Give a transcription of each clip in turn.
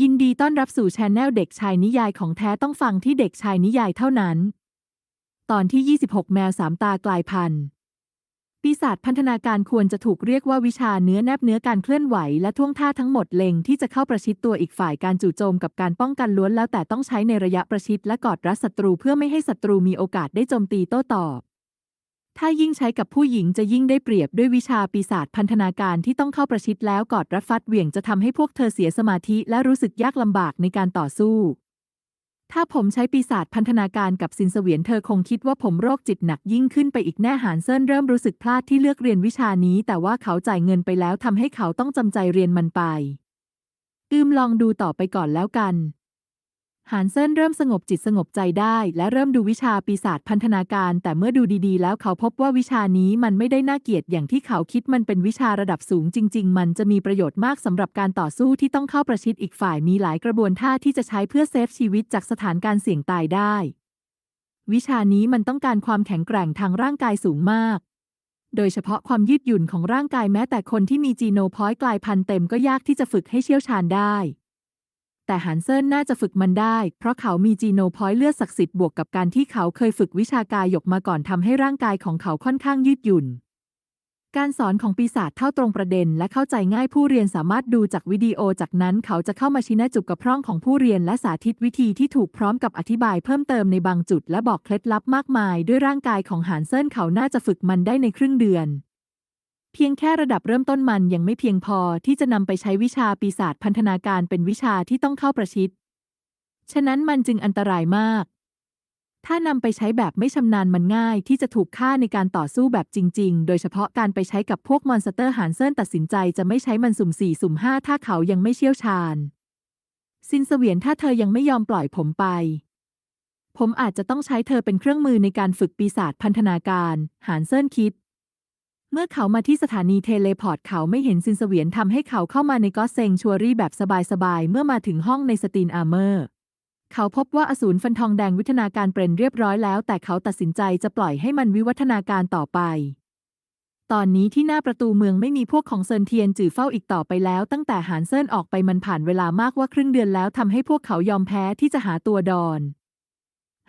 ยินดีต้อนรับสู่ช anel เด็กชายนิยายของแท้ต้องฟังที่เด็กชายนิยายเท่านั้น ตอนที่ 26 แมวสามตากลายพันธุ์ปีศาจพันธนาการควรจะถูกเรียกว่าวิชาเนื้อแนบเนื้อการเคลื่อนไหวและท่วงท่าทั้งหมดเล็งที่จะเข้าประชิดตัวอีกฝ่ายการจู่โจมกับการป้องกันล้วนแล้วแต่ต้องใช้ในระยะประชิดและกอดรัดศัตรูเพื่อไม่ให้ศัตรูมีโอกาสได้โจมตีโต้ตอบ ถ้ายิ่งใช้กับผู้หญิงจะยิ่งได้เปรียบด้วยวิชาปีศาจพันธนาการที่ต้องเข้าประชิดแล้วกอดรัดฟัดเหวี่ยงจะทำให้พวกเธอเสียสมาธิและรู้สึกยากลำบากในการต่อสู้ ถ้าผมใช้ปีศาจพันธนาการกับซินเสวียนเธอคงคิดว่าผมโรคจิตหนักยิ่งขึ้นไปอีกแน่หานเซินเริ่มรู้สึกพลาดที่เลือกเรียนวิชานี้ แต่ว่าเขาจ่ายเงินไปแล้วทำให้เขาต้องจำใจเรียนมันไป อืมลองดูต่อไปก่อนแล้วกัน หานเซินเริ่มสงบจิตสงบใจได้ และเริ่มดูวิชาปีศาจพันธนาการ แต่เมื่อดูดีๆ แล้วเขาพบว่าวิชานี้มันไม่ได้น่าเกลียดอย่างที่เขาคิดมันเป็นวิชาระดับสูงจริง ๆ มันจะมีประโยชน์มากสำหรับการต่อสู้ที่ต้องเข้าประชิดอีกฝ่ายมีหลายกระบวนท่าที่จะใช้เพื่อเซฟชีวิตจากสถานการณ์เสี่ยงตายได้ วิชานี้มันต้องการความแข็งแกร่งทางร่างกายสูงมากโดยเฉพาะความยืดหยุ่นของร่างกายแม้แต่คนที่มีจีโนพอยต์กลายพันธุ์เต็มก็ยากที่จะฝึกให้เชี่ยวชาญได้ แต่ฮันเซินน่าจะฝึกมันได้ เพราะเขามีจีโนพอยต์เลือดศักดิ์สิทธิ์บวกกับการที่เขาเคยฝึกวิชากายหยกมาก่อนทำให้ร่างกายของเขาค่อนข้างยืดหยุ่น การสอนของปีศาจเท่าตรงประเด็น และเข้าใจง่ายผู้เรียนสามารถดูจากวิดีโอจากนั้นเขาจะเข้ามาชี้แนะจุกกระพร่องของผู้เรียนและสาธิตวิธีที่ถูกพร้อมกับอธิบายเพิ่มเติมในบางจุด และบอกเคล็ดลับมากมาย ด้วยร่างกายของหานเซินเขาน่าจะฝึกมันได้ในครึ่งเดือน เพียงแค่ระดับเริ่มต้นมันยังไม่เพียงพอที่จะนำไปใช้วิชาปีศาจพันธนาการเป็นวิชาที่ต้องเข้าประชิด ฉะนั้นมันจึงอันตรายมาก ถ้านำไปใช้แบบไม่ชำนาญมันง่ายที่จะถูกฆ่าในการต่อสู้แบบจริง ๆ โดยเฉพาะการไปใช้กับพวกมอนสเตอร์หานเซินตัดสินใจจะไม่ใช้มันสุ่มสี่สุ่มห้าถ้าเขายังไม่เชี่ยวชาญ ซินเสวียนถ้าเธอยังไม่ยอมปล่อยผมไปผมอาจจะต้องใช้เธอเป็นเครื่องมือในการฝึกปีศาจพันธนาการ หานเซินคิด เมื่อเขามาที่สถานีเทเลพอร์ตเขาไม่เห็นซินเสวียนทำให้เขาเข้ามาในก็อเซงชัวรี่แบบสบายๆ เมื่อมาถึงห้องในสตีนอาร์เมอร์ เขาพบว่าอสูรฟันทองแดงวิทนาการเปรนเรียบร้อยแล้ว แต่เขาตัดสินใจจะปล่อยให้มันวิวัฒนาการต่อไป ตอนนี้ที่หน้าประตูเมืองไม่มีพวกของเซินเทียนจื่อเฝ้าอีกต่อไปแล้ว ตั้งแต่หานเซินออกไปมันผ่านเวลามากว่าครึ่งเดือนแล้วทำให้พวกเขายอมแพ้ที่จะหาตัวดอน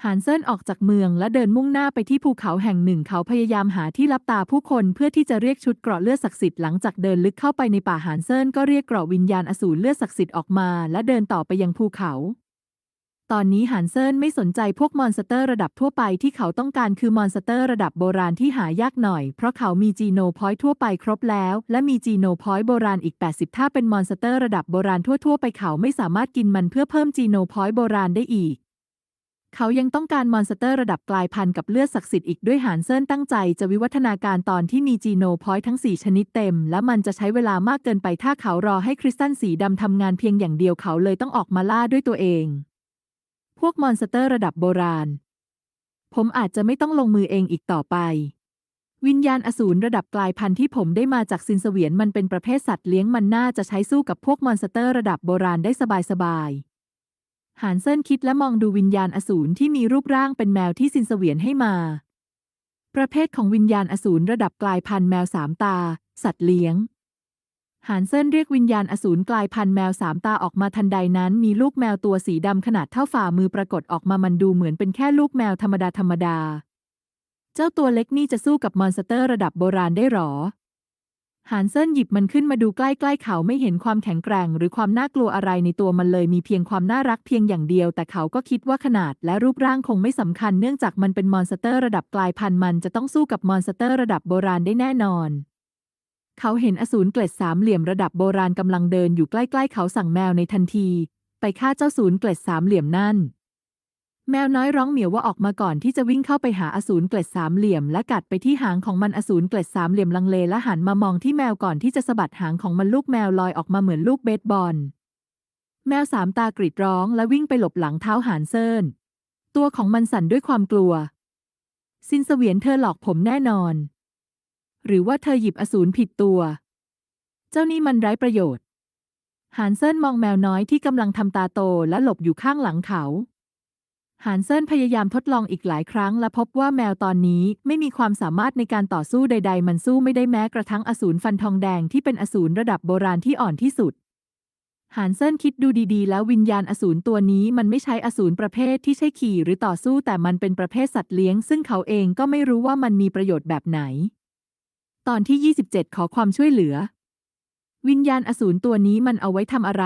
หานเซินออกจากเมืองและเดินมุ่งหน้าไปที่ภูเขาแห่งหนึ่ง เขาพยายามหาที่ลับตาผู้คนเพื่อที่จะเรียกชุดเกราะเลือดศักดิ์สิทธิ์หลังจากเดินลึกเข้าไปในป่าหานเซินก็เรียกเกราะวิญญาณอสูรเลือดศักดิ์สิทธิ์ออกมา และเดินต่อไปยังภูเขา ตอนนี้หานเซินไม่สนใจพวกมอนสเตอร์ระดับทั่วไปที่เขาต้องการคือมอนสเตอร์ระดับโบราณที่หายากหน่อย เพราะเขามีจีโนพอยต์ทั่วไปครบแล้ว และมีจีโนพอยต์โบราณอีก 80 ถ้าเป็นมอนสเตอร์ระดับโบราณทั่วๆ ไปเขาไม่สามารถกินมันเพื่อเพิ่มจีโนพอยต์โบราณได้อีก เขายังต้องการมอนสเตอร์ระดับกลายพันธุ์กับเลือดศักดิ์สิทธิ์อีกด้วยหานเซินตั้งใจจะวิวัฒนาการตอนที่มีจีโนพอยต์ทั้ง 4 ชนิดเต็ม และมันจะใช้เวลามากเกินไปถ้าเขารอให้คริสตัลสีดำทำงานเพียงอย่างเดียวเขาเลยต้องออกมาล่าด้วยตัวเอง พวกมอนสเตอร์ระดับโบราณ ผมอาจจะไม่ต้องลงมือเองอีกต่อไป วิญญาณอสูรระดับกลายพันธุ์ที่ผมได้มาจากซินเสวียนมันเป็นประเภทสัตว์เลี้ยงมันน่าจะใช้สู้กับพวกมอนสเตอร์ระดับโบราณได้สบายๆ หานเซินคิดและมองดูวิญญาณอสูรที่มีรูปร่างเป็นแมวที่ซินเสวียนให้มา ประเภทของวิญญาณอสูรระดับกลายพันธุ์แมวสามตา สัตว์เลี้ยง หานเซินเรียกวิญญาณอสูรกลายพันธุ์แมวสามตาออกมาทันใดนั้นมีลูกแมวตัวสีดำขนาดเท่าฝ่ามือปรากฏออกมามันดูเหมือนเป็นแค่ลูกแมวธรรมดาธรรมดา เจ้าตัวเล็กนี่จะสู้กับมอนสเตอร์ระดับโบราณได้หรอ หานเซินหยิบมันขึ้นมาดูใกล้ๆเขาไม่เห็นความแข็งแกร่ง หรือความน่ากลัวอะไรในตัวมันเลยมีเพียงความน่ารักเพียงอย่างเดียว แต่เขาก็คิดว่าขนาดและรูปร่างคงไม่สำคัญเนื่องจากมันเป็นมอนสเตอร์ระดับกลายพันธุ์มันจะต้องสู้กับมอนสเตอร์ระดับโบราณได้แน่นอน เขาเห็นอสูรเกล็ดสามเหลี่ยมระดับโบราณกำลังเดินอยู่ใกล้ๆ เขาสั่งแมวในทันที ไปฆ่าเจ้าสูรเกล็ดสามเหลี่ยมนั่น แมวน้อยร้องเหมียวว่าออกมาก่อนที่จะวิ่งเข้าไปหาอสูรเกล็ดสามเหลี่ยม และกัดไปที่หางของมันอสูรเกล็ดสามเหลี่ยมลังเลและหันมามองที่แมวก่อนที่จะสะบัดหางของมันลูกแมวลอยออกมาเหมือนลูกเบสบอล แมวสามตากรีดร้องและวิ่งไปหลบหลังเท้าหานเซินตัวของมันสั่นด้วยความกลัว ซินเสวียนเธอหลอกผมแน่นอน หรือว่าเธอหยิบอสูรผิดตัว เจ้านี่มันไร้ประโยชน์หานเซินมองแมวน้อยที่กำลังทำตาโตและหลบอยู่ข้างหลังเขา หานเซินพยายามทดลองอีกหลายครั้งและพบว่าแมวตอนนี้ไม่มีความสามารถในการต่อสู้ใด ๆ มันสู้ไม่ได้แม้กระทั่งอสูรฟันทองแดงที่เป็นอสูรระดับโบราณที่อ่อนที่สุด หานเซินคิดดูดีๆ แล้ววิญญาณอสูรตัวนี้มันไม่ใช่อสูรประเภทที่ใช่ขี่หรือต่อสู้แต่มันเป็นประเภทสัตว์เลี้ยง ซึ่งเขาเองก็ไม่รู้ว่ามันมีประโยชน์แบบไหน ตอนที่ 27 ขอความช่วยเหลือ วิญญาณอสูรตัวนี้มันเอาไว้ทำอะไร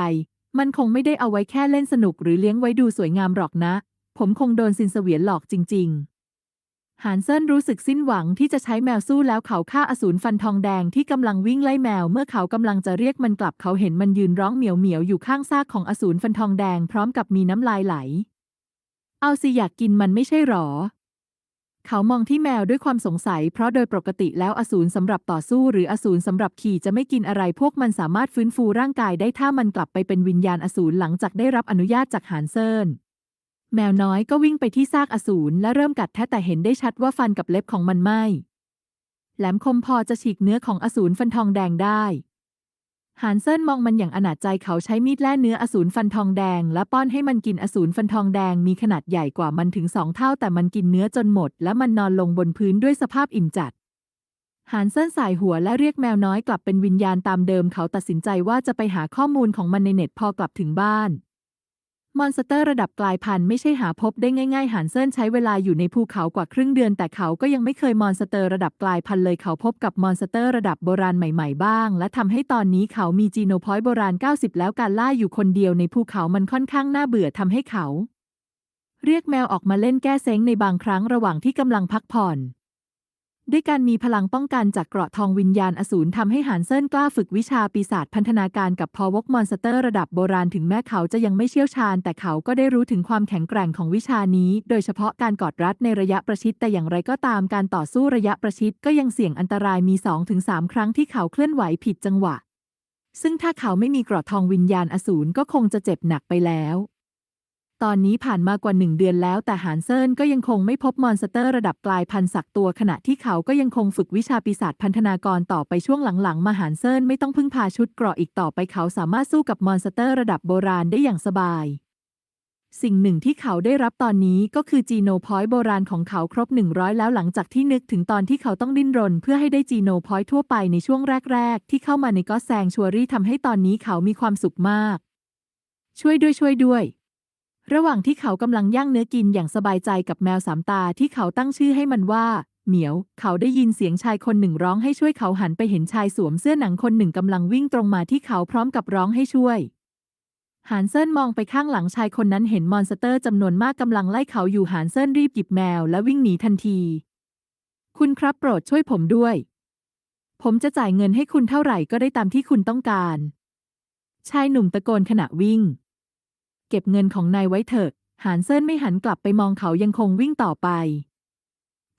มันคงไม่ได้เอาไว้แค่เล่นสนุกหรือเลี้ยงไว้ดูสวยงามหรอกนะ ผมคงโดนซินเสวียนหลอกจริง ๆ หานเซินรู้สึกสิ้นหวังที่จะใช้แมวสู้แล้วเขาฆ่าอสูรฟันทองแดงที่กำลังวิ่งไล่แมว เมื่อเขากำลังจะเรียกมันกลับเขาเห็นมันยืนร้องเหมียวเหมียวๆอยู่ข้างซากของอสูรฟันทองแดงพร้อมกับมีน้ำลายไหล เอาสิอยากกินมันไม่ใช่หรอเขามองที่แมวด้วยความสงสัย เพราะโดยปกติแล้วอสูรสำหรับต่อสู้หรืออสูรสำหรับขี่จะไม่กินอะไรพวกมันสามารถฟื้นฟูร่างกายได้ถ้ามันกลับไปเป็นวิญญาณอสูรหลังจากได้รับอนุญาตจากหานเซิน แมวน้อยก็วิ่งไปที่ซากอสูรและเริ่มกัดแทะแต่เห็นได้ชัดว่าฟันกับเล็บของมันไหมแหลมคมพอจะฉีกเนื้อของอสูรฟันทองแดงได้หานเซินมองมันอย่างอนาจใจเขาใช้มีดแล่เนื้ออสูรฟันทองแดง และป้อนให้มันกินอสูรฟันทองแดงมีขนาดใหญ่กว่ามันถึงสองเท่า แต่มันกินเนื้อจนหมด และมันนอนลงบนพื้นด้วยสภาพอิ่มจัดหานเซินสายหัวและเรียกแมวน้อยกลับเป็นวิญญาณตามเดิม เขาตัดสินใจว่าจะไปหาข้อมูลของมันในเน็ตพอกลับถึงบ้าน มอนสเตอร์ระดับกลายพันธุ์ไม่ใช่หาพบได้ง่ายๆหานเซินใช้เวลาอยู่ในภูเขากว่าครึ่งเดือน แต่เขาก็ยังไม่เคยมอนสเตอร์ระดับกลายพันธุ์เลยเขาพบกับมอนสเตอร์ระดับโบราณใหม่ๆบ้าง และทำให้ตอนนี้เขามีจีโนพอยต์โบราณ 90 แล้วการล่าอยู่คนเดียวในภูเขามันค่อนข้างน่าเบื่อทำให้เขา เรียกแมวออกมาเล่นแก้เซ้งในบางครั้งระหว่างที่กำลังพักผ่อน ด้วยการมีพลังป้องกันจากเกราะทองวิญญาณอสูรทำให้หานเซินกล้าฝึกวิชาปีศาจพันธนาการกับพอวกมอนสเตอร์ระดับโบราณถึงแม้เขาจะยังไม่เชี่ยวชาญ แต่เขาก็ได้รู้ถึงความแข็งแกร่งของวิชานี้ โดยเฉพาะการกอดรัดในระยะประชิดแต่อย่างไรก็ตามการต่อสู้ระยะประชิดก็ยังเสี่ยงอันตรายมี 2-3 ครั้งที่เขาเคลื่อนไหวผิดจังหวะ ซึ่งถ้าเขาไม่มีเกราะทองวิญญาณอสูรก็คงจะเจ็บหนักไปแล้ว ตอนนี้ผ่านมากว่าหนึ่งเดือนแล้วแต่หานเซินก็ยังคงไม่พบมอนสเตอร์ระดับกลายพันธุ์สักตัวขณะที่เขาก็ยังคงฝึกวิชาปีศาจพันธนากรต่อไปช่วงหลังๆ มาหานเซินไม่ต้องพึ่งพาชุดเกราะอีกต่อไปเขาสามารถสู้กับมอนสเตอร์ระดับโบราณได้อย่างสบาย สิ่งหนึ่งที่เขาได้รับตอนนี้ก็คือจีโนพอยต์โบราณของเขาครบ 100 แล้วหลังจากที่นึกถึงตอนที่เขาต้องดิ้นรน เพื่อให้ได้จีโนพอยต์ทั่วไปในช่วงแรก ๆ ที่เข้ามาในก็แซงชัวรี่ทำให้ตอนนี้เขามีความสุขมาก ช่วยด้วยช่วยด้วย ระหว่างที่เขากำลังย่างเนื้อกินอย่างสบายใจกับแมวสามตาที่เขาตั้งชื่อให้มันว่า เหมียว เขาได้ยินเสียงชายคนหนึ่งร้องให้ช่วยเขาหันไปเห็นชายสวมเสื้อหนังคนหนึ่งกำลังวิ่งตรงมาที่เขาพร้อมกับร้องให้ช่วยหานเซินมองไปข้างหลังชายคนนั้นเห็นมอนสเตอร์จำนวนมากกำลังไล่เขาอยู่หานเซินรีบหยิบแมวและวิ่งหนีทันที คุณครับโปรดช่วยผมด้วย ผมจะจ่ายเงินให้คุณเท่าไหร่ก็ได้ตามที่คุณต้องการ ชายหนุ่มตะโกนขณะวิ่ง ก็บเงินของนายไว้เถอะ หานเซินไม่หันกลับไปมองเขายังคงวิ่งต่อไป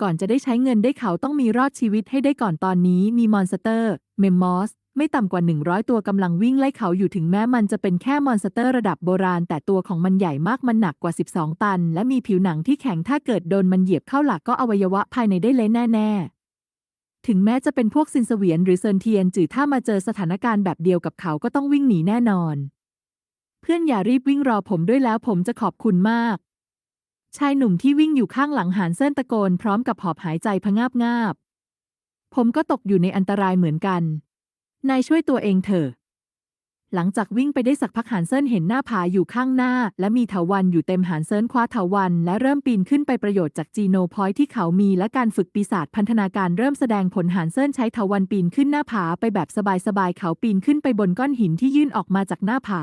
ก่อนจะได้ใช้เงินได้เขาต้องมีรอดชีวิตให้ได้ก่อนตอนนี้มีมอนสเตอร์ เมมมอสไม่ต่ำกว่า 100 ตัวกำลังวิ่งไล่เขาอยู่ถึงแม้มันจะเป็นแค่มอนสเตอร์ระดับโบราณ แต่ตัวของมันใหญ่มากมันหนักกว่า 12 ตัน และมีผิวหนังที่แข็งถ้าเกิดโดนมันเหยียบเข้าหลักก็อวัยวะภายในได้เละแน่ ๆ ถึงแม้จะเป็นพวกซินเสวียนหรือเซินเทียนจือถ้ามาเจอสถานการณ์แบบเดียวกับเขาก็ต้องวิ่งหนีแน่นอน เพื่อนอย่ารีบวิ่งรอผมด้วยแล้วผมจะขอบคุณมาก ชายหนุ่มที่วิ่งอยู่ข้างหลังหานเส้นตะโกนพร้อมกับหอบหายใจพงาบงาบ ผมก็ตกอยู่ในอันตรายเหมือนกัน นายช่วยตัวเองเถอะ หลังจากวิ่งไปได้สักพักหานเซินเห็นหน้าผาอยู่ข้างหน้า และมีเถาวันอยู่เต็มหานเซินคว้าเถาวัน และเริ่มปีนขึ้นไปประโยชน์จากจีโนพอยที่เขามีและการฝึกปีศาจพันธนาการเริ่มแสดงผลหานเซินใช้เถาวันปีนขึ้นหน้าผาไปแบบสบายๆเขาปีนขึ้นไปบนก้อนหินที่ยื่นออกมาจากหน้าผา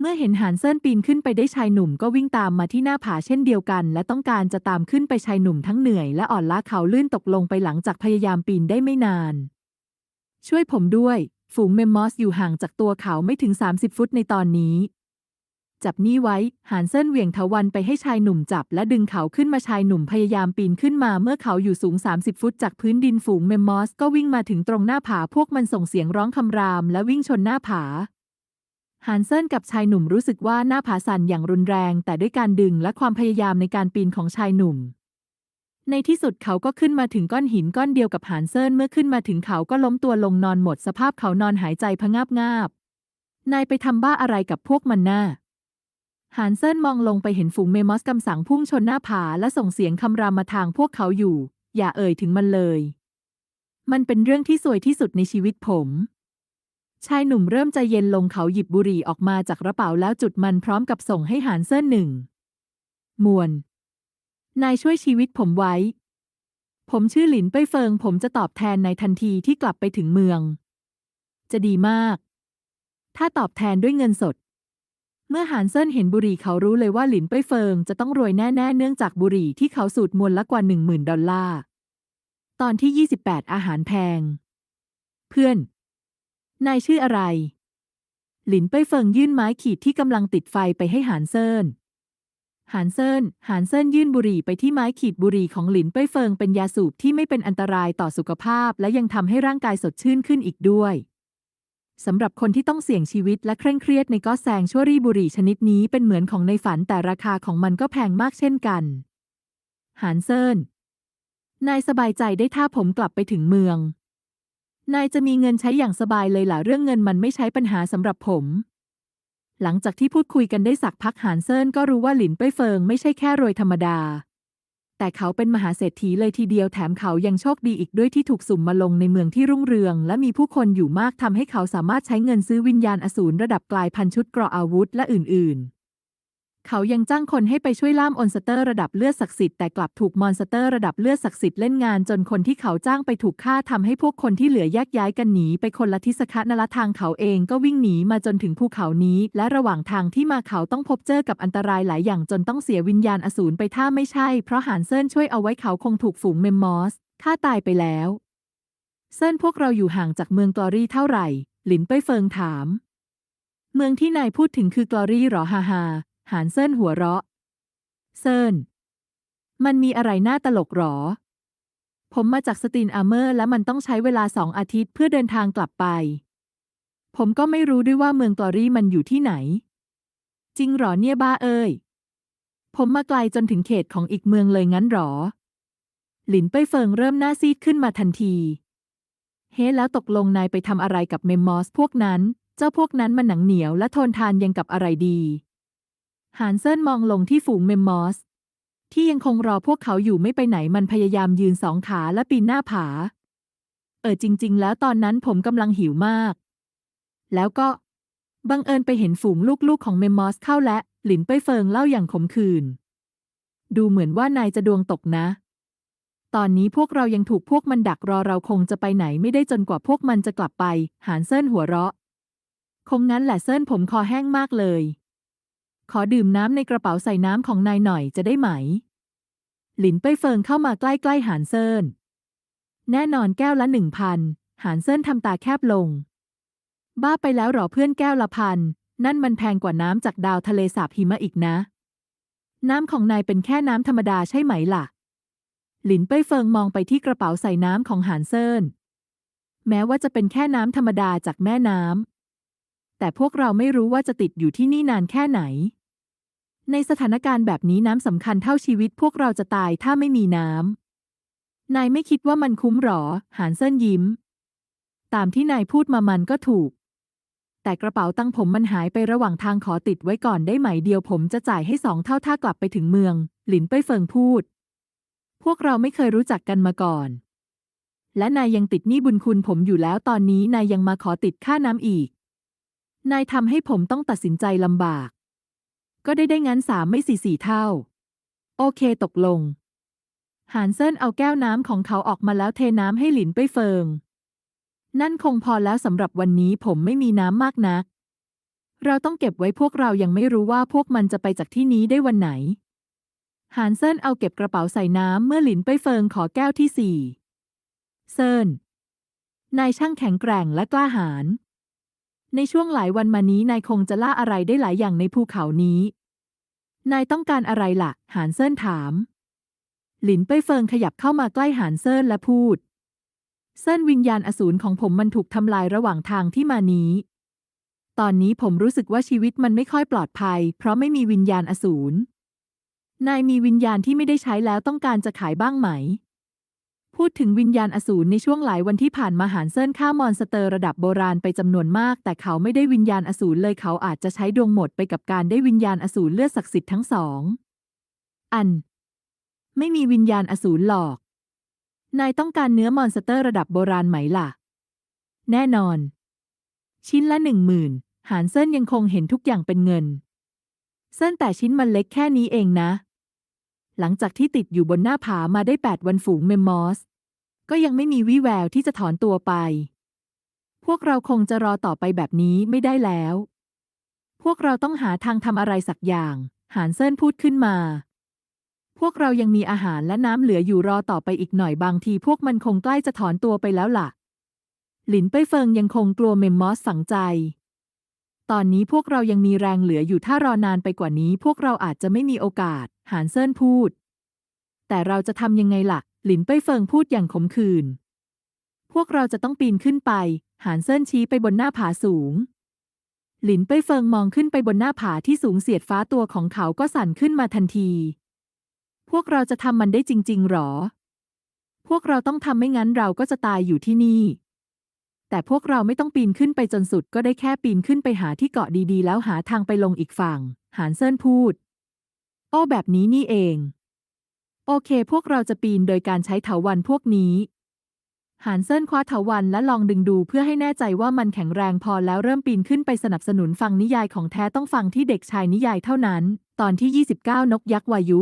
เมื่อเห็นหานเซินปีนขึ้นไปได้ชายหนุ่มก็วิ่งตามมาที่หน้าผาเช่นเดียวกัน และต้องการจะตามขึ้นไปชายหนุ่มทั้งเหนื่อยและอ่อนล้าเขาลื่นตกลงไปหลังจากพยายามปีนได้ไม่นาน ช่วยผมด้วย ฝูงเมมมอสอยู่ห่างจากตัวเขาไม่ถึง 30 ฟุตในตอนนี้ จับนี่ไว้หานเซินเหวี่ยงเถาวันไปให้ชายหนุ่มจับ และดึงเขาขึ้นมาชายหนุ่มพยายามปีนขึ้นมาเมื่อเขาอยู่สูง 30 ฟุตจากพื้นดินฝูงเมมมอสก็วิ่งมาถึงตรงหน้าผาพวกมันส่งเสียงร้องคำราม และวิ่งชนหน้าผา หานเซินกับชายหนุ่มรู้สึกว่าหน้าผาสั่นอย่างรุนแรง แต่ด้วยการดึงและความพยายามในการปีนของชายหนุ่ม ในที่สุดเขาก็ขึ้นมาถึงก้อนหินก้อนเดียวกับหานเซินเมื่อขึ้นมาถึงเขาก็ล้มตัวลงนอนหมดสภาพเขานอนหายใจพะงาบงาบนายไปทำบ้าอะไรกับพวกมันน่าหานเซินมองลงไปเห็นฝูงเมมอสกำสังพุ่งชนหน้าผาและส่งเสียงคำรามมาทางพวกเขาอยู่ อย่าเอ่ยถึงมันเลย มันเป็นเรื่องที่สวยที่สุดในชีวิตผม ชายหนุ่มเริ่มใจเย็นลงเขาหยิบบุหรี่ออกมาจากกระเป๋าแล้วจุดมันพร้อมกับส่งให้หานเซินหนึ่ง มวน นายช่วยชีวิตผมไว้ ผมชื่อหลินเป้ยเฟิง ผมจะตอบแทนในทันทีที่กลับไปถึงเมือง จะดีมาก ถ้าตอบแทนด้วยเงินสด เมื่อหานเซินเห็นบุหรี่เขารู้เลยว่าหลินเป้ยเฟิงจะต้องรวยแน่ๆ เนื่องจากบุหรี่ที่เขาสูดมวลละกว่าหนึ่งหมื่นดอลลาร์ ตอนที่ 28 อาหารแพง เพื่อน นายชื่ออะไร หลินเป้ยเฟิงยื่นไม้ขีดที่กำลังติดไฟไปให้หานเซินหานเซินหานเซินยื่นบุหรี่ไปที่ไม้ขีดบุหรี่ของหลินเป้ยเฟิงเป็นยาสูบที่ไม่เป็นอันตรายต่อสุขภาพ และยังทำให้ร่างกายสดชื่นขึ้นอีกด้วยสำหรับคนที่ต้องเสี่ยงชีวิตและเคร่งเครียดในก็แซงชั่วรี่บุหรี่ชนิดนี้เป็นเหมือนของในฝันแต่ราคาของมันก็แพงมากเช่นกัน หานเซินนายสบายใจได้ถ้าผมกลับไปถึงเมือง นายจะมีเงินใช้อย่างสบายเลยหล่ะเรื่องเงินมันไม่ใช่ปัญหาสำหรับผม หลังจากที่พูดคุยกันได้สักพักหานเซินก็รู้ว่าหลินเป้ยเฟิงไม่ใช่แค่รวยธรรมดา แต่เขาเป็นมหาเศรษฐีเลยทีเดียวแถมเขายังโชคดีอีกด้วยที่ถูกสุ่มมาลงในเมืองที่รุ่งเรือง และมีผู้คนอยู่มากทำให้เขาสามารถใช้เงินซื้อวิญญาณอสูรระดับกลายพันชุดเกราะอาวุธและอื่นๆ เขายังจ้างคนให้ไปช่วยล่ามออนสเตอร์ระดับเลือดศักดิ์สิทธิ์แต่กลับถูกมอนสเตอร์ระดับเลือดศักดิ์สิทธิ์เล่นงานจนคนที่เขาจ้างไปถูกฆ่าทำให้พวกคนที่เหลือแยกย้ายกันหนีไปคนละทิศคะนละทางเขาเองก็วิ่งหนีมาจนถึงภูเขานี้ และระหว่างทางที่มาเขาต้องพบเจอกับอันตรายหลายอย่างจนต้องเสียวิญญาณอสูรไปถ้าไม่ใช่ เพราะหานเซินช่วยเอาไว้เขาคงถูกฝูงเมมมอสฆ่าตายไปแล้ว เซินพวกเราอยู่ห่างจากเมืองกลอรี่เท่าไหร่ หลินเป้ยเฟิงถาม เมืองที่นายพูดถึงคือกลอรี่หรอฮาฮา หานเซินหัวเราะ เซินมันมีอะไรน่าตลกหรอ ผมมาจากสตีนอาร์เมอร์ และมันต้องใช้เวลาสองอาทิตย์เพื่อเดินทางกลับไป ผมก็ไม่รู้ด้วยว่าเมืองกลอรี่มันอยู่ที่ไหน จริงหรอเนี่ยบ้าเอ้ย ผมมาไกลจนถึงเขตของอีกเมืองเลยงั้นหรอ หลินเป้ยเฟิงเริ่มหน้าซีดขึ้นมาทันที เฮ้แล้วตกลงนายไปทำอะไรกับเมมมอสพวกนั้น เจ้าพวกนั้นมันหนังเหนียวและทนทานยังกับอะไรดี หานเซินมองลงที่ฝูงเมมมอส ที่ยังคงรอพวกเขาอยู่ไม่ไปไหนมันพยายามยืนสองขาและปีนหน้าผา เออจริง ๆ แล้วตอนนั้นผมกำลังหิวมาก แล้วก็ บังเอิญไปเห็นฝูงลูกๆของเมมมอสเข้าและ หลินเป้ยเฟิงเล่าอย่างขมขื่นดูเหมือนว่านายจะดวงตกนะ ตอนนี้พวกเรายังถูกพวกมันดักรอเราคงจะไปไหนไม่ได้จนกว่าพวกมันจะกลับไป หานเซินหัวเราะ คงงั้นแหละเซินผมคอแห้งมากเลย ขอดื่มน้ำในกระเป๋าใส่น้ำของนายหน่อยจะได้ไหม หลินเป้ยเฟิงเข้ามาใกล้ๆหานเซินแน่นอนแก้วละหนึ่งพันหานเซินทำตาแคบลง บ้าไปแล้วหรอเพื่อนแก้วละพันนั่นมันแพงกว่าน้ำจากดาวทะเลสาบหิมะอีกนะ น้ำของนายเป็นแค่น้ำธรรมดาใช่ไหมล่ะ หลินเป้ยเฟิงมองไปที่กระเป๋าใส่น้ำของหานเซินแม้ว่าจะเป็นแค่น้ำธรรมดาจากแม่น้ำ แต่พวกเราไม่รู้ว่าจะติดอยู่ที่นี่นานแค่ไหน ในสถานการณ์แบบนี้น้ำสำคัญเท่าชีวิตพวกเราจะตายถ้าไม่มีน้ำ นายไม่คิดว่ามันคุ้มหรอ หานเซินยิ้ม ตามที่นายพูดมามันก็ถูก แต่กระเป๋าตังผมมันหายไประหว่างทางขอติดไว้ก่อนได้ไหมเดียวผมจะจ่ายให้สองเท่าถ้ากลับไปถึงเมือง หลินเป้ยเฟิงพูด พวกเราไม่เคยรู้จักกันมาก่อน และนายยังติดหนี้บุญคุณผมอยู่แล้วตอนนี้นายยังมาขอติดค่าน้ำอีก นายทำให้ผมต้องตัดสินใจลำบาก ก็ได้ได้งั้นสามไม่สี่สี่เท่า โอเคตกลง หานเซินเอาแก้วน้ำของเขาออกมาแล้วเทน้ำให้หลินเป้เฟิง นั่นคงพอแล้วสำหรับวันนี้ผมไม่มีน้ำมากนัก เราต้องเก็บไว้พวกเรายังไม่รู้ว่าพวกมันจะไปจากที่นี้ได้วันไหน หานเซินเอาเก็บกระเป๋าใส่น้ำเมื่อหลินเป้ยเฟิงขอแก้วที่สี่เซินนายช่างแข็งแกร่งและกล้าหาญ ในช่วงหลายวันมานี้นายคงจะล่าอะไรได้หลายอย่างในภูเขานี้ นายต้องการอะไรล่ะ หานเซินถาม หลินเป้เฟิงขยับเข้ามาใกล้หานเซินและพูดเซินวิญญาณอสูรของผมมันถูกทำลายระหว่างทางที่มานี้ ตอนนี้ผมรู้สึกว่าชีวิตมันไม่ค่อยปลอดภัย เพราะไม่มีวิญญาณอสูร นายมีวิญญาณที่ไม่ได้ใช้แล้วต้องการจะขายบ้างไหม พูดถึงวิญญาณอสูรในช่วงหลายวันที่ผ่านมาหานเซินฆ่ามอนสเตอร์ระดับโบราณไปจำนวนมาก แต่เขาไม่ได้วิญญาณอสูรเลยเขาอาจจะใช้ดวงหมดไปกับการได้วิญญาณอสูรเลือดศักดิ์สิทธิ์ทั้งสอง อัน ไม่มีวิญญาณอสูรหรอก นายต้องการเนื้อมอนสเตอร์ระดับโบราณไหมล่ะ แน่นอน ชิ้นละหนึ่งหมื่นหานเซินยังคงเห็นทุกอย่างเป็นเงิน เซินแต่ชิ้นมันเล็กแค่นี้เองนะ หลังจากที่ติดอยู่บนหน้าผามาได้แปดวันฝูงเมมมอส ก็ยังไม่มีวี่แววที่จะถอนตัวไป พวกเราคงจะรอต่อไปแบบนี้ไม่ได้แล้ว พวกเราต้องหาทางทำอะไรสักอย่าง หานเซินพูดขึ้นมา พวกเรายังมีอาหารและน้ำเหลืออยู่รอต่อไปอีกหน่อยบางที พวกมันคงใกล้จะถอนตัวไปแล้วล่ะ หลินเป้ยเฟิงยังคงกลัวเมมมอสฝังใจ ตอนนี้พวกเรายังมีแรงเหลืออยู่ถ้ารอนานไปกว่านี้ พวกเราอาจจะไม่มีโอกาส หานเซินพูด แต่เราจะทำยังไงล่ะ หลินเป้ยเฟิงพูดอย่างขมขื่นพวกเราจะต้องปีนขึ้นไป หานเซินชี้ไปบนหน้าผาสูง หลินเป้ยเฟิงมองขึ้นไปบนหน้าผาที่สูงเสียดฟ้าตัวของเขาก็สั่นขึ้นมาทันที พวกเราจะทำมันได้จริง ๆหรอ พวกเราต้องทำไม่งั้นเราก็จะตายอยู่ที่นี่ แต่พวกเราไม่ต้องปีนขึ้นไปจนสุดก็ได้แค่ปีนขึ้นไปหาที่เกาะดีๆ แล้วหาทางไปลงอีกฝั่ง หานเซินพูด อ้อแบบนี้นี่เอง โอเค พวกเราจะปีนโดยการใช้เถาวันพวกนี้หานเซินคว้าเถาวันและลองดึงดูเพื่อให้แน่ใจว่ามันแข็งแรงพอแล้วเริ่มปีนขึ้นไปสนับสนุนฟังนิยายของแท้ต้องฟังที่เด็กชายนิยายเท่านั้น ตอนที่ 29 นกยักษ์วายุ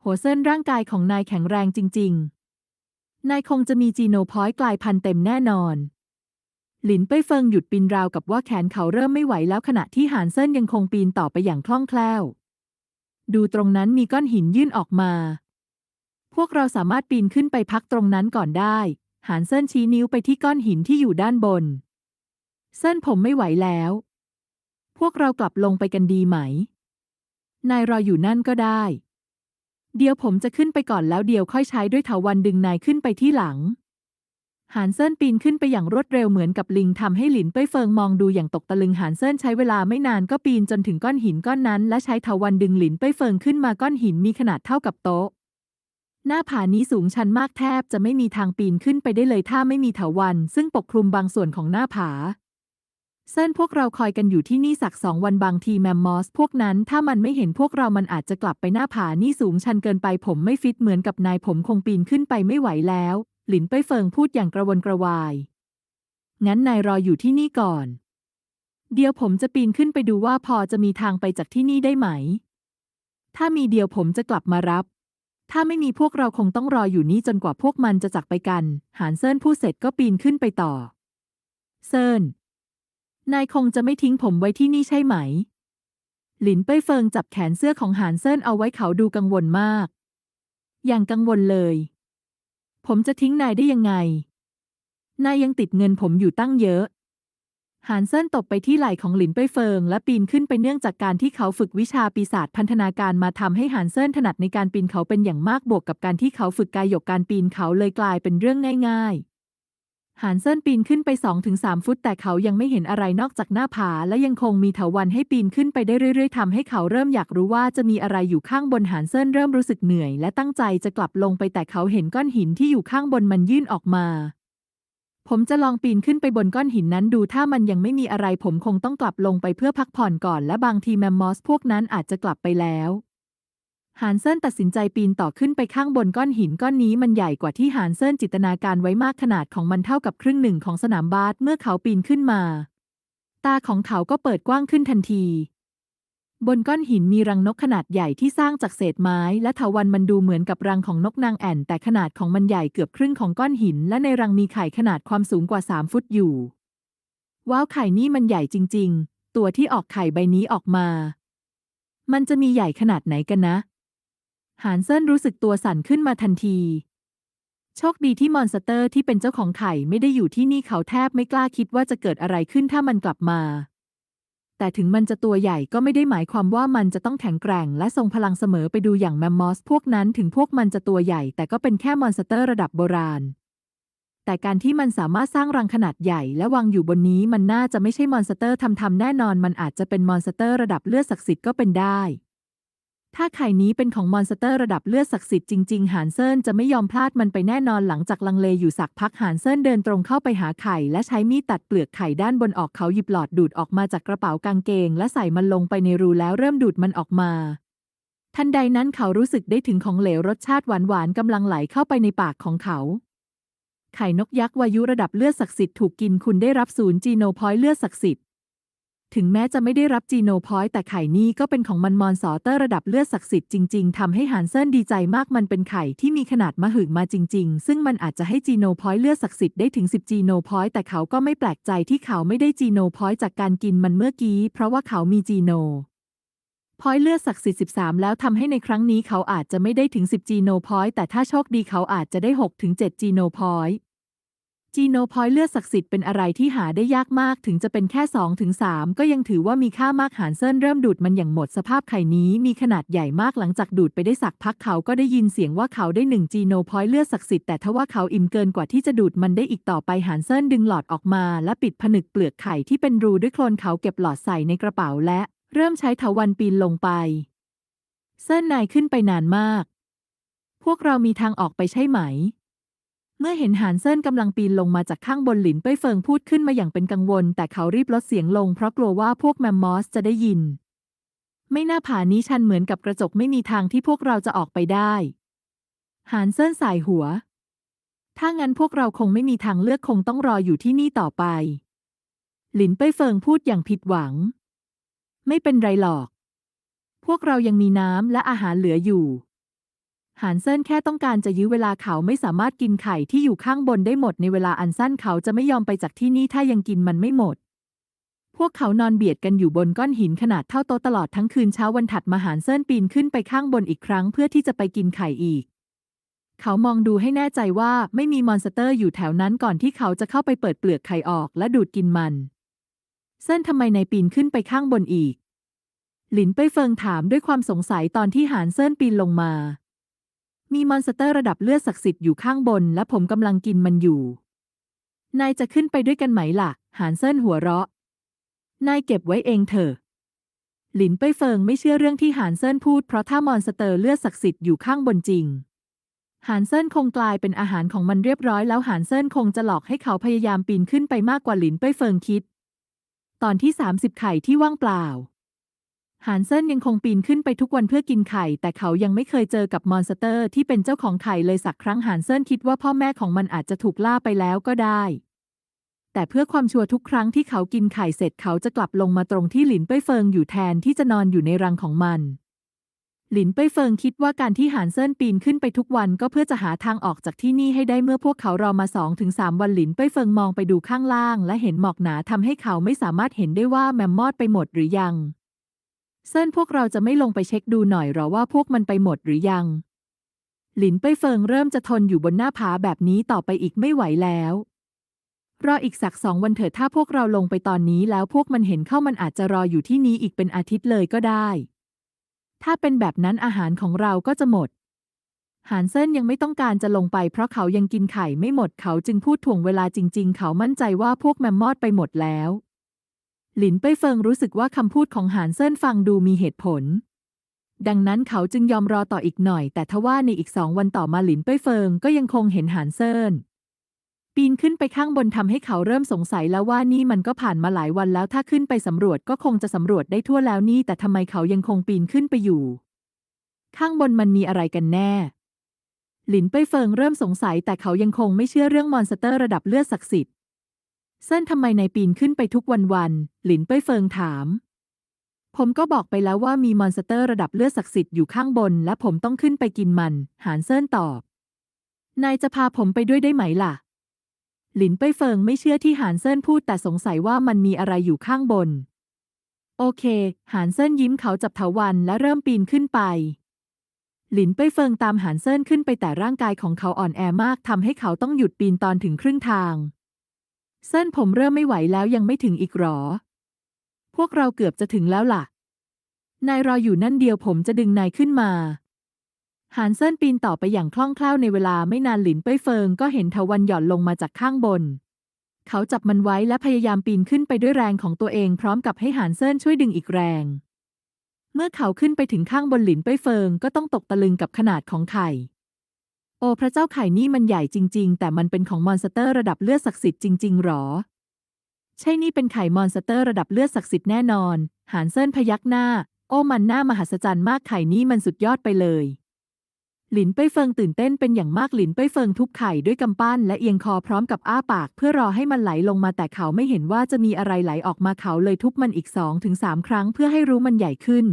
โหเซินร่างกายของนายแข็งแรงจริง ๆ นายคงจะมีจีโนพอยต์กลายพันธุ์เต็มแน่นอน หลินเป้ยเฟิงหยุดปีนราวกับว่าแขนเขาเริ่มไม่ไหวแล้วขณะที่หานเซินยังคงปีนต่อไปอย่างคล่องแคล่ว ดูตรงนั้นมีก้อนหินยื่นออกมา พวกเราสามารถปีนขึ้นไปพักตรงนั้นก่อนได้ หานเซินชี้นิ้วไปที่ก้อนหินที่อยู่ด้านบน เซินผมไม่ไหวแล้ว พวกเรากลับลงไปกันดีไหม นายรออยู่นั่นก็ได้ เดี๋ยวผมจะขึ้นไปก่อนแล้วเดี๋ยวค่อยใช้ด้วยเถาวันดึงนายขึ้นไปที่หลัง หานเซินปีนขึ้นไปอย่างรวดเร็วเหมือนกับลิงทำให้หลินเป้ยเฟิงมองดูอย่างตกตะลึงหานเซินใช้เวลาไม่นานก็ปีนจนถึงก้อนหินก้อนนั้น และใช้เถาวันดึงหลินเป้ยเฟิงขึ้นมาก้อนหินมีขนาดเท่ากับโต๊ะ หน้าผานี้สูงชันมากแทบจะไม่มีทางปีนขึ้นไปได้เลยถ้าไม่มีเถาวันซึ่งปกคลุมบางส่วนของหน้าผาเซินพวกเราคอยกันอยู่ที่นี่สักสองวันบางทีแมมมอส พวกนั้นถ้ามันไม่เห็นพวกเรามันอาจจะกลับไปหน้าผานี่สูงชันเกินไปผมไม่ฟิตเหมือนกับนายผมคงปีนขึ้นไปไม่ไหวแล้ว หลินเป้ยเฟิงพูดอย่างกระวนกระวาย งั้นนายรออยู่ที่นี่ก่อน เดี๋ยวผมจะปีนขึ้นไปดูว่าพอจะมีทางไปจากที่นี่ได้ไหม ถ้ามีเดียวผมจะกลับมารับ ถ้าไม่มีพวกเราคงต้องรออยู่นี่จนกว่าพวกมันจะจากไปกัน หานเซินพูดเสร็จก็ปีนขึ้นไปต่อ เซินนายคงจะไม่ทิ้งผมไว้ที่นี่ใช่ไหม หลินเป้ยเฟิงจับแขนเสื้อของหานเซินเอาไว้เขาดูกังวลมาก อย่างกังวลเลย ผมจะทิ้งนายได้ยังไง นายยังติดเงินผมอยู่ตั้งเยอะ หานเซินตบไปที่ไหล่ของหลินเป้ยเฟิง และปีนขึ้นไปเนื่องจากการที่เขาฝึกวิชาปีศาจพันธนาการมาทำให้หานเซินถนัดในการปีนเขาเป็นอย่างมากบวกกับการที่เขาฝึกกายหยกการปีนเขาเลยกลายเป็นเรื่องง่ายๆ หานเซินปีนขึ้นไป 2-3 ฟุต แต่เขายังไม่เห็นอะไรนอกจากหน้าผา และยังคงมีเถาวันให้ปีนขึ้นไปได้เรื่อยๆทำให้เขาเริ่มอยากรู้ว่าจะมีอะไรอยู่ข้างบนหานเซินเริ่มรู้สึกเหนื่อย และตั้งใจจะกลับลงไปแต่เขาเห็นก้อนหินที่อยู่ข้างบนมันยื่นออกมา ผมจะลองปีนขึ้นไปบนก้อนหินนั้นดูถ้ามันยังไม่มีอะไรผมคงต้องกลับลงไปเพื่อพักผ่อนก่อน และบางทีแมมมอสพวกนั้นอาจจะกลับไปแล้ว หานเซินตัดสินใจปีนต่อขึ้นไปข้างบนก้อนหินก้อนนี้มันใหญ่กว่าที่หานเซินจินตนาการไว้มากขนาดของมันเท่ากับครึ่งหนึ่งของสนามบาสเมื่อเขาปีนขึ้นมา ตาของเขาก็เปิดกว้างขึ้นทันที บนก้อนหินมีรังนกขนาดใหญ่ที่สร้างจากเศษไม้และเถาวันมันดูเหมือนกับรังของนกนางแอ่น แต่ขนาดของมันใหญ่เกือบครึ่งของก้อนหิน และในรังมีไข่ขนาดความสูงกว่า3ฟุตอยู่ ว้าวไข่นี่มันใหญ่จริง ๆ ตัวที่ออกไข่ใบนี้ออกมา มันจะมีใหญ่ขนาดไหนกันนะ หานเซินรู้สึกตัวสั่นขึ้นมาทันที โชคดีที่มอนสเตอร์ที่เป็นเจ้าของไข่ไม่ได้อยู่ที่นี่เขาแทบไม่กล้าคิดว่าจะเกิดอะไรขึ้นถ้ามันกลับมา แต่ถึงมันจะตัวใหญ่ก็ไม่ได้หมายความว่ามันจะต้องแข็งแกร่ง และทรงพลังเสมอไปดูอย่างแมมมอสพวกนั้นถึงพวกมันจะตัวใหญ่ แต่ก็เป็นแค่มอนสเตอร์ระดับโบราณ แต่การที่มันสามารถสร้างรังขนาดใหญ่และวางอยู่บนนี้มันน่าจะไม่ใช่มอนสเตอร์ทำทำแน่นอน มันอาจจะเป็นมอนสเตอร์ระดับเลือดศักดิ์สิทธิ์ก็เป็นได้ ถ้าไข่นี้เป็นของมอนสเตอร์ระดับเลือดศักดิ์สิทธิ์จริงๆหานเซินจะไม่ยอมพลาดมันไปแน่นอนหลังจากลังเลอยู่สักพักหานเซินเดินตรงเข้าไปหาไข่ และใช้มีดตัดเปลือกไข่ด้านบนออกเขาหยิบหลอดดูดออกมาจากกระเป๋ากางเกง และใส่มันลงไปในรูแล้วเริ่มดูดมันออกมา ทันใดนั้นเขารู้สึกได้ถึงของเหลวรสชาติหวานๆกำลังไหลเข้าไปในปากของเขาไข่นกยักษ์วายุระดับเลือดศักดิ์สิทธิ์ถูกกินคุณได้รับศูนย์จีโนพอยต์เลือดศักดิ์สิทธิ์ ถึงแม้จะไม่ได้รับจีโนพอยต์แต่ไข่นี้ก็เป็นของมันมอนสอเตอร์ระดับเลือดศักดิ์สิทธิ์จริงๆทำให้ฮันเซินดีใจมากมันเป็นไข่ที่มีขนาดมหึมาจริงๆ ซึ่งมันอาจจะให้จีโนพอยต์เลือดศักดิ์สิทธิ์ได้ถึง 10 จีโนพอยต์แต่เขาก็ไม่แปลกใจที่เขาไม่ได้จีโนพอยต์จากการกินมันเมื่อกี้ เพราะว่าเขามีจีโนพอยต์เลือดศักดิ์สิทธิ์13 แล้วทำให้ในครั้งนี้เขาอาจจะไม่ได้ถึง 10 จีโนพอยต์แต่ถ้าโชคดีเขาอาจจะได้6ถึง7จีโนพอยต์ จีโนพอยต์เลือดศักดิ์สิทธิ์เป็นอะไรที่หาได้ยากมากถึงจะเป็นแค่2ถึง3ก็ยังถือว่ามีค่ามากหานเซินเริ่มดูดมันอย่างหมดสภาพไข่นี้มีขนาดใหญ่มากหลังจากดูดไปได้สักพักเขาก็ได้ยินเสียงว่าเขาได้1จีโนพอยต์เลือดศักดิ์สิทธิ์แต่ทว่าเขาอิ่มเกินกว่าที่จะดูดมันได้อีกต่อไปหานเซินดึงหลอดออกมา และปิดผนึกเปลือกไข่ที่เป็นรูด้วยโคลนเขาเก็บหลอดใส่ในกระเป๋าและ เริ่มใช้เถาวันปีนลงไป เซินนายขึ้นไปนานมาก พวกเรามีทางออกไปใช่ไหม เมื่อเห็นหานเซินกำลังปีนลงมาจากข้างบนหลินเป้ยเฟิงพูดขึ้นมาอย่างเป็นกังวล แต่เขารีบลดเสียงลงเพราะกลัวว่าพวกแมมมอสจะได้ยิน ไม่น่าผานี้ชันเหมือนกับกระจกไม่มีทางที่พวกเราจะออกไปได้ หานเซินสายหัว ถ้างั้นพวกเราคงไม่มีทางเลือกคงต้องรออยู่ที่นี่ต่อไป หลินเป้ยเฟิงพูดอย่างผิดหวัง ไม่เป็นไรหรอก พวกเรายังมีน้ำและอาหารเหลืออยู่ หานเซินแค่ต้องการจะยื้อเวลาเขาไม่สามารถกินไข่ที่อยู่ข้างบนได้หมดในเวลาอันสั้นเขาจะไม่ยอมไปจากที่นี่ถ้ายังกินมันไม่หมด พวกเขานอนเบียดกันอยู่บนก้อนหินขนาดเท่าโต๊ะตลอดทั้งคืนเช้าวันถัดมาหานเซินปีนขึ้นไปข้างบนอีกครั้งเพื่อที่จะไปกินไข่อีก เขามองดูให้แน่ใจว่าไม่มีมอนสเตอร์อยู่แถวนั้นก่อนที่เขาจะเข้าไปเปิดเปลือกไข่ออกและดูดกินมันเซินทำไมนายปีนขึ้นไปข้างบนอีก หลินเป้ยเฟิงถามด้วยความสงสัยตอนที่หานเซินปีนลงมา มีมอนสเตอร์ระดับเลือดศักดิ์สิทธิ์อยู่ข้างบน และผมกำลังกินมันอยู่ นายจะขึ้นไปด้วยกันไหมล่ะ หานเซินหัวเราะ นายเก็บไว้เองเถอะ หลินเป้ยเฟิงไม่เชื่อเรื่องที่หานเซินพูดเพราะถ้ามอนสเตอร์เลือดศักดิ์สิทธิ์อยู่ข้างบนจริง หานเซินคงกลายเป็นอาหารของมันเรียบร้อยแล้วหานเซินคงจะหลอกให้เขาพยายามปีนขึ้นไปมากกว่าหลินเป้ยเฟิงคิด ตอนที่ 30 ไข่ที่ว่างเปล่า หานเซินยังคงปีนขึ้นไปทุกวันเพื่อกินไข่ แต่เขายังไม่เคยเจอกับมอนสเตอร์ที่เป็นเจ้าของไข่เลยสักครั้งหานเซินคิดว่าพ่อแม่ของมันอาจจะถูกล่าไปแล้วก็ได้ แต่เพื่อความชัวร์ทุกครั้งที่เขากินไข่เสร็จเขาจะกลับลงมาตรงที่หลินเป้ยเฟิงอยู่แทนที่จะนอนอยู่ในรังของมัน หลินเป้ยเฟิงคิดว่าการที่หานเซินปีนขึ้นไปทุกวันก็เพื่อจะหาทางออกจากที่นี่ให้ได้เมื่อพวกเขารอมา2-3ถึงสวันหลินเป้ยเฟิงมองไปดูข้างล่าง และเห็นหมอกหนาทำให้เขาไม่สามารถเห็นได้ว่าแมมมอดไปหมดหรือยัง เซินพวกเราจะไม่ลงไปเช็คดูหน่อยหรอว่าพวกมันไปหมดหรือยัง หลินเป้ยเฟิงเริ่มจะทนอยู่บนหน้าผาแบบนี้ต่อไปอีกไม่ไหวแล้ว รออีกสักสองวันเถิดถ้าพวกเราลงไปตอนนี้แล้วพวกมันเห็นเข้ามันอาจจะรออยู่ที่นี้อีกเป็นอาทิตย์เลยก็ได้ ถ้าเป็นแบบนั้นอาหารของเราก็จะหมด หานเซินยังไม่ต้องการจะลงไปเพราะเขายังกินไข่ไม่หมดเขาจึงพูดถ่วงเวลาจริง ๆ เขามั่นใจว่าพวกแมมมอดไปหมดแล้ว หลินเป้ยเฟิงรู้สึกว่าคำพูดของหานเซินฟังดูมีเหตุผล ดังนั้นเขาจึงยอมรอต่ออีกหน่อย แต่ทว่าในอีกสองวันต่อมาหลินเป้ยเฟิงก็ยังคงเห็นหานเซินปีนขึ้นไปข้างบนทำให้เขาเริ่มสงสัยแล้วว่านี่มันก็ผ่านมาหลายวันแล้วถ้าขึ้นไปสำรวจก็คงจะสำรวจได้ทั่วแล้วนี่ แต่ทำไมเขายังคงปีนขึ้นไปอยู่ ข้างบนมันมีอะไรกันแน่ หลินเป้ยเฟิงเริ่มสงสัยแต่เขายังคงไม่เชื่อเรื่องมอนสเตอร์ระดับเลือดศักดิ์สิทธิ์ เซินทำไมนายปีนขึ้นไปทุกวันวันๆหลินเป้ยเฟิงถาม ผมก็บอกไปแล้วว่ามีมอนสเตอร์ระดับเลือดศักดิ์สิทธิ์อยู่ข้างบน และผมต้องขึ้นไปกินมัน หานเซินตอบ นายจะพาผมไปด้วยได้ไหมล่ะ หลินเป้ยเฟิงไม่เชื่อที่หานเซินพูดแต่สงสัยว่ามันมีอะไรอยู่ข้างบน โอเค หานเซินยิ้มเขาจับเถาวันและเริ่มปีนขึ้นไปหลินเป้ยเฟิงตามหานเซินขึ้นไปแต่ร่างกายของเขาอ่อนแอมากทำให้เขาต้องหยุดปีนตอนถึงครึ่งทาง เซินผมเริ่มไม่ไหวแล้วยังไม่ถึงอีกหรอ พวกเราเกือบจะถึงแล้วล่ะ นายรออยู่นั่นเดียวผมจะดึงนายขึ้นมา หานเซินปีนต่อไปอย่างคล่องแคล่วในเวลาไม่นานหลินเป้ยเฟิงก็เห็นเถาวันหย่อนลงมาจากข้างบน เขาจับมันไว้และพยายามปีนขึ้นไปด้วยแรงของตัวเองพร้อมกับให้หานเซินช่วยดึงอีกแรง เมื่อเขาขึ้นไปถึงข้างบนหลินเป้ยเฟิงก็ต้องตกตะลึงกับขนาดของไข่ โอ้พระเจ้าไข่นี่มันใหญ่จริง ๆ แต่มันเป็นของมอนสเตอร์ระดับเลือดศักดิ์สิทธิ์จริง ๆ หรอ ใช่นี่เป็นไข่มอนสเตอร์ระดับเลือดศักดิ์สิทธิ์แน่นอน หานเซินพยักหน้า โอ้มันน่ามหัศจรรย์มากไข่นี่มันสุดยอดไปเลย หลินเป้ยเฟิงตื่นเต้นเป็นอย่างมากหลินเป้ยเฟิงทุบไข่ด้วยกำปั้น และเอียงคอพร้อมกับอ้าปาก เพื่อรอให้มันไหลลงมาแต่เขาไม่เห็นว่าจะมีอะไรไหลออกมาเขาเลยทุบมันอีกสองถึงสามครั้งเพื่อให้รู้มันใหญ่ขึ้น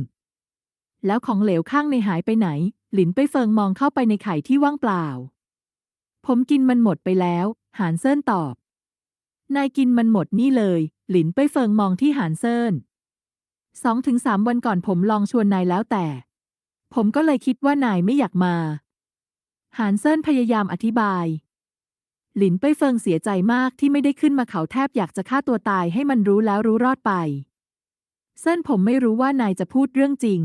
แล้วของเหลวข้างในหายไปไหน หลินเป้ยเฟิงมองเข้าไปในไข่ที่ว่างเปล่า ผมกินมันหมดไปแล้ว หานเซินตอบ นายกินมันหมดนี่เลย หลินเป้ยเฟิงมองที่หานเซินสองถึงสามวันก่อนผมลองชวนนายแล้วแต่ ผมก็เลยคิดว่านายไม่อยากมา หานเซินพยายามอธิบาย หลินเป้ยเฟิงเสียใจมากที่ไม่ได้ขึ้นมาเขาแทบอยากจะฆ่าตัวตายให้มันรู้แล้วรู้รอดไป เซินผมไม่รู้ว่านายจะพูดเรื่องจริง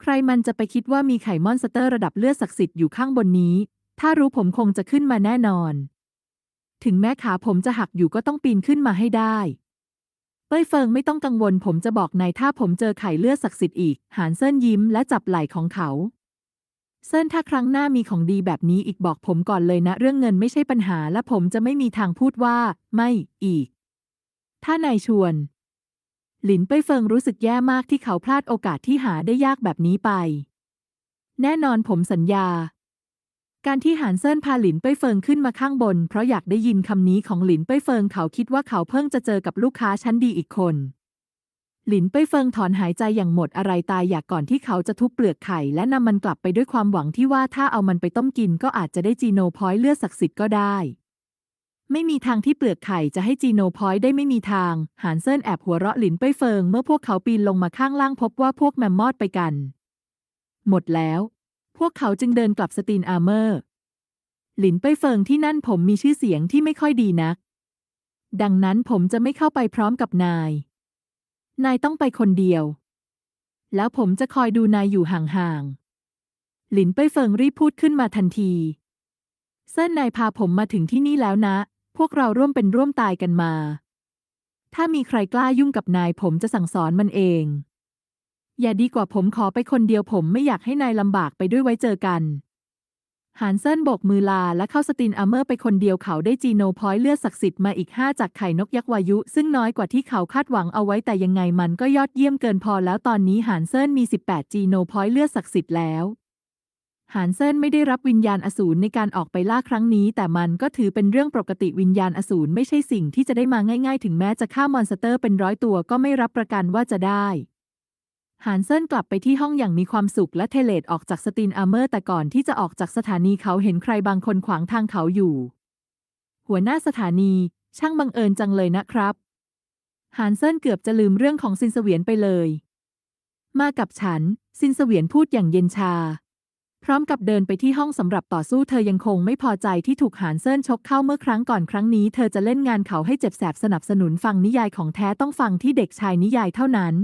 ใครมันจะไปคิดว่ามีไข่มอนสเตอร์ระดับเลือดศักดิ์สิทธิ์อยู่ข้างบนนี้ ถ้ารู้ผมคงจะขึ้นมาแน่นอน ถึงแม้ขาผมจะหักอยู่ก็ต้องปีนขึ้นมาให้ได้ เป้ยเฟิงไม่ต้องกังวล ผมจะบอกนายถ้าผมเจอไข่เลือดศักดิ์สิทธิ์อีก หานเซินยิ้มและจับไหล่ของเขา เซินถ้าครั้งหน้ามีของดีแบบนี้อีกบอกผมก่อนเลยนะ เรื่องเงินไม่ใช่ปัญหาและผมจะไม่มีทางพูดว่า ไม่อีก ถ้านายชวน หลินเป้ยเฟิงรู้สึกแย่มากที่เขาพลาดโอกาสที่หาได้ยากแบบนี้ไป แน่นอนผมสัญญา การที่หานเซินพาหลินเป้ยเฟิงขึ้นมาข้างบน เพราะอยากได้ยินคำนี้ของหลินเป้ยเฟิงเขาคิดว่าเขาเพิ่งจะเจอกับลูกค้าชั้นดีอีกคน หลินเป้ยเฟิงถอนหายใจอย่างหมดอะไรตายอยากก่อนที่เขาจะทุบเปลือกไข่และนำมันกลับไปด้วยความหวังที่ว่าถ้าเอามันไปต้มกินก็อาจจะได้จีโนพอยต์เลือดศักดิ์สิทธิ์ก็ได้ ไม่มีทางที่เปลือกไข่จะให้จีโนพอยต์ได้ไม่มีทาง หานเซินแอบหัวเราะหลินเป้ยเฟิง เมื่อพวกเขาปีนลงมาข้างล่างพบว่าพวกแมมมอดไปกัน หมดแล้ว พวกเขาจึงเดินกลับสตีนอาร์เมอร์ หลินเป้ยเฟิงที่นั่นผมมีชื่อเสียงที่ไม่ค่อยดีนัก ดังนั้นผมจะไม่เข้าไปพร้อมกับนาย นายต้องไปคนเดียว แล้วผมจะคอยดูนายอยู่ห่างๆ หลินเป้ยเฟิงรีบพูดขึ้นมาทันที เซินนายพาผมมาถึงที่นี่แล้วนะ พวกเราร่วมเป็นร่วมตายกันมา ถ้ามีใครกล้ายุ่งกับนายผมจะสั่งสอนมันเอง อย่าดีกว่าผมขอไปคนเดียวผมไม่อยากให้นายลำบากไปด้วยไว้เจอกันหานเซินโบกมือลาและเข้าสตินอเมอร์ไปคนเดียวเขาได้จีโนพอยต์เลือดศักดิ์สิทธิ์มาอีกห้าจากไข่นกยักษ์วายุ ซึ่งน้อยกว่าที่เขาคาดหวังเอาไว้แต่ยังไงมันก็ยอดเยี่ยมเกินพอแล้วตอนนี้หานเซินมี 18 จีโนพอยต์เลือดศักดิ์สิทธิ์แล้ว หานเซินไม่ได้รับวิญญาณอสูรในการออกไปล่าครั้งนี้ แต่มันก็ถือเป็นเรื่องปกติวิญญาณอสูรไม่ใช่สิ่งที่จะได้มาง่าย ๆ ถึงแม้จะฆ่ามอนสเตอร์เป็นร้อยตัวก็ไม่รับประกันว่าจะได้หานเซินกลับไปที่ห้องอย่างมีความสุขและเทเลตออกจากสตีนอาร์เมอร์แต่ก่อนที่จะออกจากสถานีเขาเห็นใครบางคนขวางทางเขาอยู่ หัวหน้าสถานี ช่างบังเอิญจังเลยนะครับหานเซินเกือบจะลืมเรื่องของซินเสวียนไปเลย มากับฉัน ซินเสวียนพูดอย่างเย็นชา พร้อมกับเดินไปที่ห้องสำหรับต่อสู้เธอยังคงไม่พอใจที่ถูกหานเซินชกเข้าเมื่อครั้งก่อนครั้งนี้เธอจะเล่นงานเขาให้เจ็บแสบสนับสนุนฟังนิยายของแท้ต้องฟังที่เด็กชายนิยายเท่านั้น